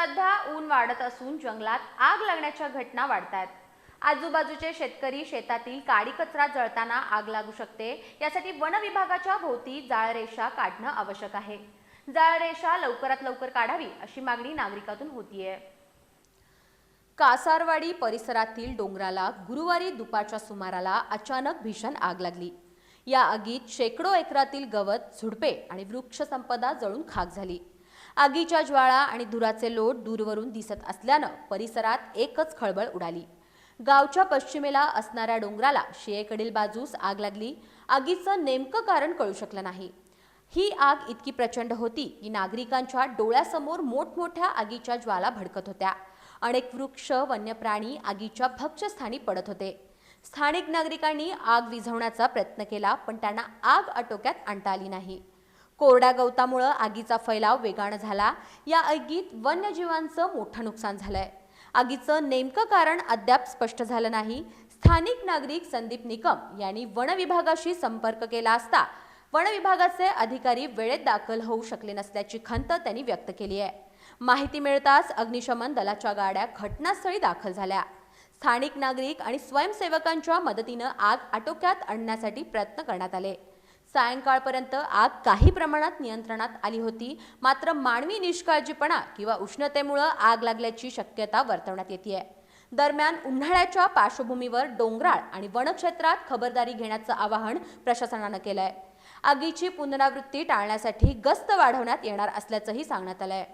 सध्या ऊन वाढत असून जंगलात आग लागण्याच्या घटना वाढत आहेत आजूबाजूचे शेतकरी शेतातील काडी कचरा जळताना आग लागू शकते यासाठी वन विभागाच्या भोवती जाळरेषा काढणं आवश्यक आहे. जाळरेषा लवकरात लवकर काढावी अशी मागणी नागरिकातून होतीये. कासारवाडी परिसरातील डोंगराला गुरुवारी दुपारच्या सुमाराला अचानक भीषण आग लागली. या आगीत शेकडो एकरातील गवत झुडपे आणि वृक्ष संपदा जळून खाक झाली. आगीच्या ज्वाळा आणि धुराचे लोट दूरवरून दिसत असल्यानं परिसरात एकच खळबळ उडाली. गावच्या पश्चिमेला असणाऱ्या डोंगराला शियेकडील बाजूस आग लागली. आगीचं नेमकं कारण कळू शकलं नाही. ही आग इतकी प्रचंड होती की नागरिकांच्या डोळ्यासमोर मोठमोठ्या आगीच्या ज्वाला भडकत होत्या. अनेक वृक्ष वन्यप्राणी आगीच्या भक्षस्थानी पडत होते. स्थानिक नागरिकांनी आग विझवण्याचा प्रयत्न केला पण त्यांना आग आटोक्यात आणता आली नाही. कोरड्या गवतामुळं आगीचा फैलाव वेगानं झाला. या आगीत वन्यजीवांचं मोठं नुकसान झालंय. आगीचं नेमकं कारण अद्याप स्पष्ट झालं नाही. स्थानिक नागरिक संदीप निकम यांनी वन विभागाशी संपर्क केला असता वन विभागाचे अधिकारी वेळेत दाखल होऊ शकले नसल्याची खंत त्यांनी व्यक्त केली आहे. माहिती मिळताच अग्निशमन दलाच्या गाड्या घटनास्थळी दाखल झाल्या. स्थानिक नागरिक आणि स्वयंसेवकांच्या मदतीनं आग आटोक्यात आणण्यासाठी प्रयत्न करण्यात आले. सायंकाळपर्यंत आग काही प्रमाणात नियंत्रणात आली होती. मात्र मानवी निष्काळजीपणा किंवा उष्णतेमुळं आग लागल्याची शक्यता वर्तवण्यात येते दरम्यान उन्हाळ्याच्या पार्श्वभूमीवर डोंगराळ आणि वनक्षेत्रात खबरदारी घेण्याचं आवाहन प्रशासनानं केलंय. आगीची पुनरावृत्ती टाळण्यासाठी गस्त वाढवण्यात येणार असल्याचंही सांगण्यात आलंय.